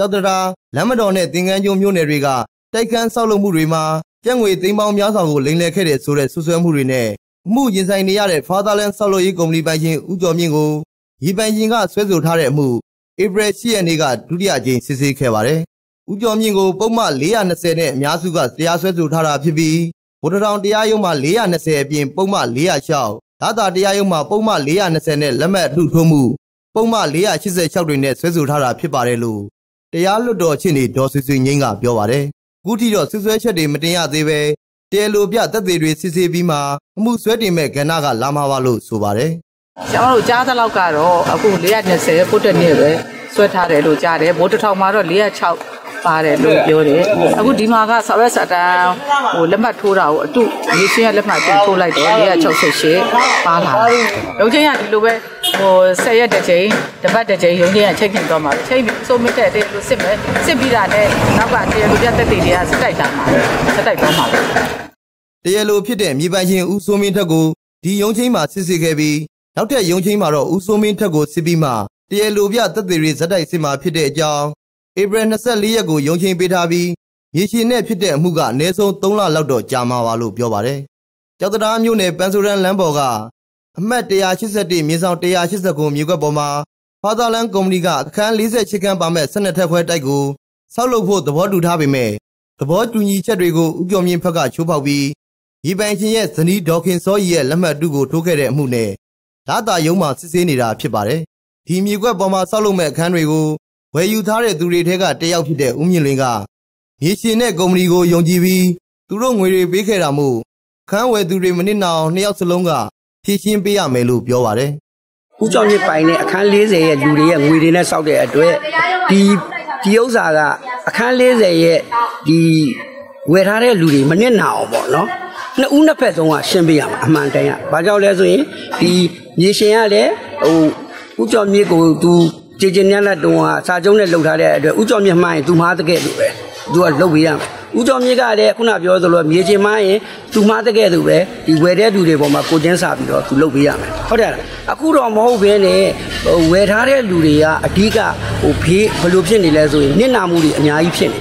ကြောက်တရာလမ်းမတော်နဲ့သင်္ကန်းကျွန်းမြို့နယ်တွေကတိုက်ခန်းဆောက်လုပ်မှုတွေမှာကျပ်ငွေသိန်းပေါင်းများစွာကိုလိမ်လည်ခဲ့တဲ့ဆိုတဲ့ဆွဆွဲမှုတွေနဲ့အမှုရင်ဆိုင်နေရတဲ့ Fatherland ဆောက်လုပ်ရေးကုမ္ပဏီပိုင်ရှင်ဦးကျော်မြင့်ကိုရီပိုင်ရှင်ကဆွဲဆိုထားတဲ့အမှုဧပြီ10ရက်နေ့ကဒုတိယကြိမ်စစ်ဆေးခဲ့ပါတယ်။ဦးကျော်မြင့်ကိုပုံမှန်420နဲ့အများစုကတရားစွဲဆိုထားတာဖြစ်ပြီးဗိုလ်ထောင်တရားရုံးမှာ420အပြင်ပုံမှန်406ဒါသာတရားရုံးမှာပုံမှန်420နဲ့လက်မှတ်အထုထိုးမှုပုံမှန်486တွေနဲ့ဆွဲဆိုထားတာဖြစ်ပါတယ်လို့ တရားလွတ်တော်ချင်းနေဒေါ်ဆွေဆွေငိမ့်ကပြောပါတယ်။အခုထိတော့ဆွဆွဲချက်တွေမတင်ရသေးပဲတဲလိုပြသက်သေတွေစစ်ဆေးပြီးမှအမှုဆွဲတင်မဲ့ကဏ္ဍကလာမှာပါလို့ဆိုပါတယ်။ကျွန်တော်တို့ကြားသလောက်ကတော့အခု420ပုတ်တဲ့နေ့ပဲဆွဲထားတယ်လို့ကြားတယ်ဘိုးတစ်ထောင်မှာတော့406 ပါတယ်လို့ပြောတယ်အခုဒီမှာကဆောက်ရက်စတန်ဟိုလက်မှတ်ထိုးတာကိုအတုရေရှင်းရလက်မှတ်တင်ထိုးလိုက်တော့468ပါလာတယ်ရုံးချင်းကဒီလိုပဲဟို10ရက်တစ်ချိန်တစ်ပတ်တစ်ချိန်ရုံးချင်းကချိန်ခင်တော့မှာချိန်ပြီးစိုးမတဲ့တဲ့လို့စစ်မယ်စစ်ပြီးတာနဲ့နောက်ကတရားလူပြတက်တွေတွေကစတိုက်တာမှာစတိုက်တော့မှာတရားလိုဖြစ်တဲ့မြေပိုင်ရှင်ဦးစိုးမင်းထက်ကိုဒီယုံချင်းမှာစစ်ဆေးခဲ့ပြီးနောက်ထပ်ယုံချင်းမှာတော့ဦးစိုးမင်းထက်ကိုစစ်ပြီးမှတရားလိုပြသက်သေတွေဇက်တိုက်စစ်မှာဖြစ်တဲ့အကြောင်း ဧပြီ24ရက်ကိုယုံချင်းပေးထားပြီးမြေရှင်နဲ့ဖြစ်တဲ့အမှုကအနည်းဆုံး3လလောက်တော့ကြာမှာပါလို့ပြောပါတယ်။ကျောက်တရားမြို့နယ်ပန်းဆိုရန်လမ်းပေါ်ကအမှတ်181မြေဆောင်189မြေကွက်ပေါ်မှာဖာသာလန်ကုမ္ပဏီကအခန်း48ခန်းပါမဲ့12ထပ်ခွဲတိုက်ကိုဆောက်လုပ်ဖို့သဘောတူထားပေမဲ့သဘောတူညီချက်တွေကိုဥပ္ပယမြင့်ဖက်ကချိုးဖောက်ပြီးရီပိုင်ရှင်ရဲ့ဇနီးဒေါခင်စောကြီးရဲ့လက်မှတ်တူကိုထိုးခဲ့တဲ့အမှုနဲ့ဓာတာယုံမှစစ်ဆေးနေတာဖြစ်ပါတယ်။ဒီမြေကွက်ပေါ်မှာဆောက်လုပ်မဲ့အခန်းတွေကို ဝယ်ယူထားတဲ့သူတွေထဲကတယောက်ဖြစ်တဲ့ဦးမြင့်လင်းကမြေရှင်တဲ့ကုမ္ပဏီကိုယုံကြည်ပြီးသူတို့ငွေတွေပေးခဲ့တာမို့ခန်းဝယ်သူတွေမနစ်နာအောင်နှစ်ယောက်စလုံးကဖြည့်ရှင်းပေးရမယ်လို့ပြောပါတယ်။ဦးကျော်မြင့်ပိုင်တဲ့အခန်း40ရဲ့လူတွေရဲ့ငွေတွေနဲ့စောက်တဲ့အတွက်ဒီဒီဥစ္စာကအခန်း40ရဲ့ဒီဝယ်ထားတဲ့လူတွေမနစ်နာအောင်ပေါ့နော်နှစ်ဦးနှစ်ဖက်သုံးကရှင်းပေးရမှာအမှန်တန်ရဘာကြောင့်လဲဆိုရင်ဒီမြေရှင်ကလည်းဟိုဦးကျော်မြင့်ကိုသူ ကြည်ကျင်ညက်လက်တုံးကစာချုပ်နဲ့လှုပ်ထားတဲ့အတွက်ဦးကျော်မြင့်မှန်းရင်သူမှားတကယ်လို့ပဲသူကလှုပ်ပေးရမယ်ဦးကျော်မြင့်ကလည်းခုနပြောသလိုမြေချင်းမှန်းရင်သူမှားတကယ်သူပဲဒီဝယ်တဲ့လူတွေပေါ်မှာကိုကျင်းစာပြီးတော့သူလှုပ်ပေးရမယ်ဟုတ်တယ်လားအခုတော့မဟုတ်ဘဲနဲ့ဟိုဝယ်ထားတဲ့လူတွေကအဓိကဟိုဖေးဘယ်လိုဖြစ်နေလဲဆိုရင်နစ်နာမှုတွေအများကြီးဖြစ်နေ